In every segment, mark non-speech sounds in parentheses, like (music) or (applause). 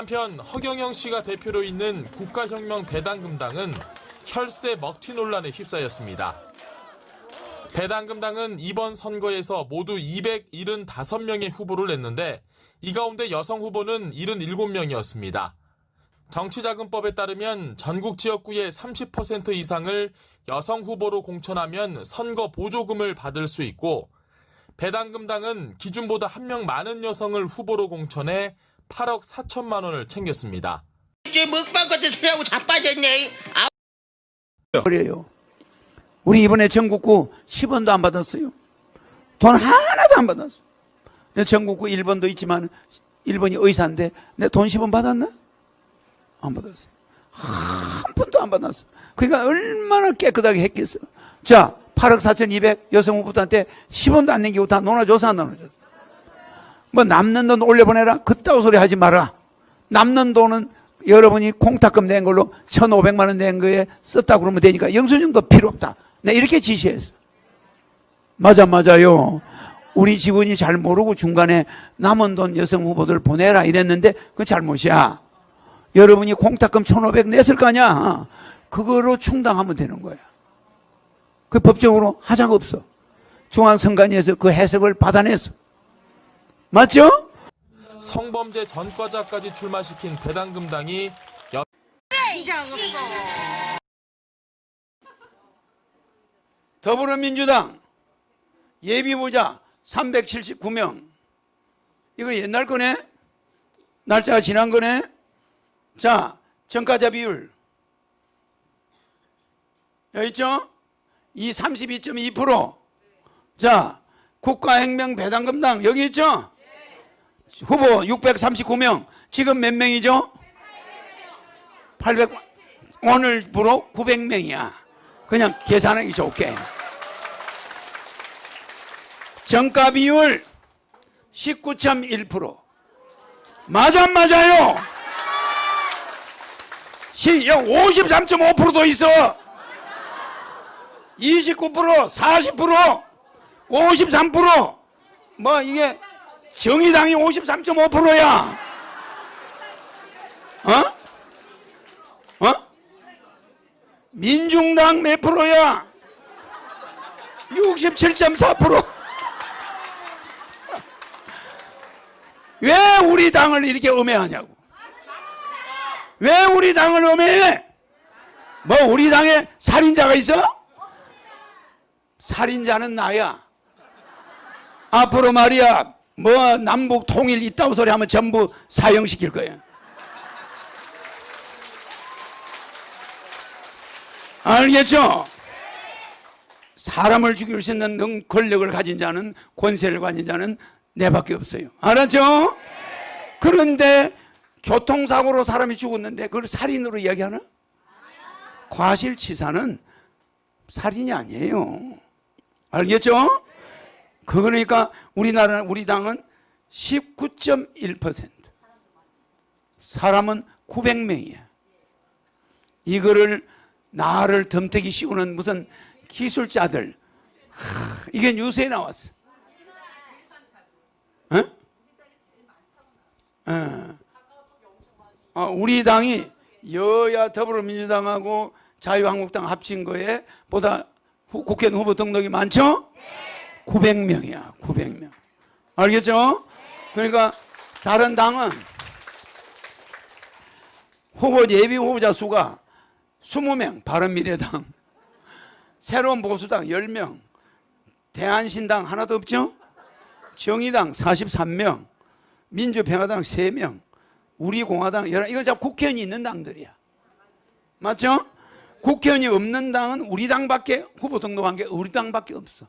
한편 허경영 씨가 대표로 있는 국가혁명 배당금당은 혈세 먹튀 논란에 휩싸였습니다. 배당금당은 이번 선거에서 모두 275명의 후보를 냈는데 이 가운데 여성 후보는 77명이었습니다. 정치자금법에 따르면 전국 지역구의 30% 이상을 여성 후보로 공천하면 선거 보조금을 받을 수 있고 배당금당은 기준보다 한 명 많은 여성을 후보로 공천해 8억 4천만 원을 챙겼습니다. 이제 먹방 같은 소리하고 자빠졌네. 아, 그래요. 우리 이번에 전국구 10원도 안 받았어요. 돈 하나도 안 받았어. 전국구 1번도 있지만 1번이 의사인데 내 돈 10원 받았나? 안 받았어요. 한 푼도 안 받았어. 그러니까 얼마나 깨끗하게 했겠어. 자, 8억 4,200 여성 후보들한테 10원도 안 남기고 다 논아줘서 안 논아줘서. 뭐 남는 돈 올려보내라? 그따위 소리 하지 마라. 남는 돈은 여러분이 콩탁금 낸 걸로 1,500만 원 낸 거에 썼다 그러면 되니까 영수증도 필요 없다. 내 이렇게 지시했어. 맞아, 맞아요. 우리 직원이 잘 모르고 중간에 남은 돈 여성 후보들 보내라 이랬는데 그건 잘못이야. 여러분이 콩탁금 1,500 냈을 거 아니야. 그거로 충당하면 되는 거야. 그 법적으로 하자가 없어. 중앙선관위에서 그 해석을 받아냈어. 맞죠? 성범죄 전과자까지 출마시킨 배당금당이 여- 더불어민주당 예비보자 379명. 이거 옛날 거네? 날짜가 지난 거네? 자, 정가자 비율. 여기 있죠? 이 32.2%. 자, 국가행명 배당금당 여기 있죠? 후보 639명. 지금 몇 명이죠? 800, 오늘부로 900명이야. 그냥 계산하기 좋게. 정가 비율 19.1%. 맞아, 안 맞아요? 53.5%도 있어. 29%, 40%, 53%. 뭐 이게 정의당이 53.5%야. 어? 어? 민중당 몇 프로야? 67.4%. 왜 우리 당을 이렇게 음해하냐고. 왜 우리 당을 음해해? 뭐 우리 당에 살인자가 있어? 살인자는 나야. 앞으로 말이야, 뭐 남북 통일 있다고 소리 하면 전부 사형시킬 거야. 알겠죠? 사람을 죽일 수 있는 능 권력을 가진 자는 권세를 가진 자는 내밖에 없어요. 알았죠? 그런데 교통사고로 사람이 죽었는데 그걸 살인으로 이야기하나? 과실치사는 살인이 아니에요. 알겠죠? 그러니까 우리나라 우리 당은 19.1% 사람은 900명이야. 이거를 나를 덤태기 씌우는 무슨 기술자들 하, 이게 뉴스에 나왔어. 어? 어. 어, 우리 당이 여야 더불어민주당하고 자유한국당 합친 거에 보다 후- 국회의원 후보 등록이 많죠? 900명이야, 900명. 알겠죠? 그러니까 다른 당은 후보 예비 후보자 수가 20명, 바른미래당, (laughs) 새로운 보수당 10명, 대한신당 하나도 없죠? 정의당 43명, 민주평화당 3명, 우리공화당 11명, 이건 다 국회의원이 있는 당들이야. 맞죠? 국회의원이 없는 당은 우리 당밖에 후보 등록한 게 우리 당밖에 없어.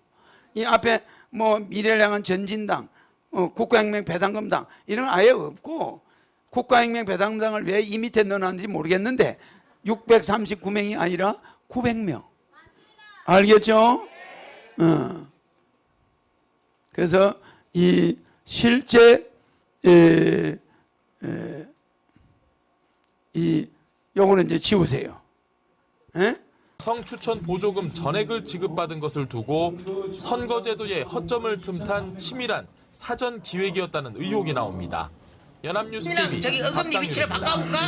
이 앞에 뭐 미래를 향한 전진당, 어, 국가혁명 배당금당 이런 건 아예 없고 국가혁명 배당금당을 왜 이 밑에 넣어놨는지 모르겠는데 639명이 아니라 900명. 알겠죠? 어. 그래서 이 실제 에, 에, 이 요거는 이제 지우세요. 에? 여성 추천 보조금 전액을 지급받은 것을 두고 선거제도에 허점을 틈탄 치밀한 사전 기획이었다는 의혹이 나옵니다. 연합뉴스 TV 박상윤입니다.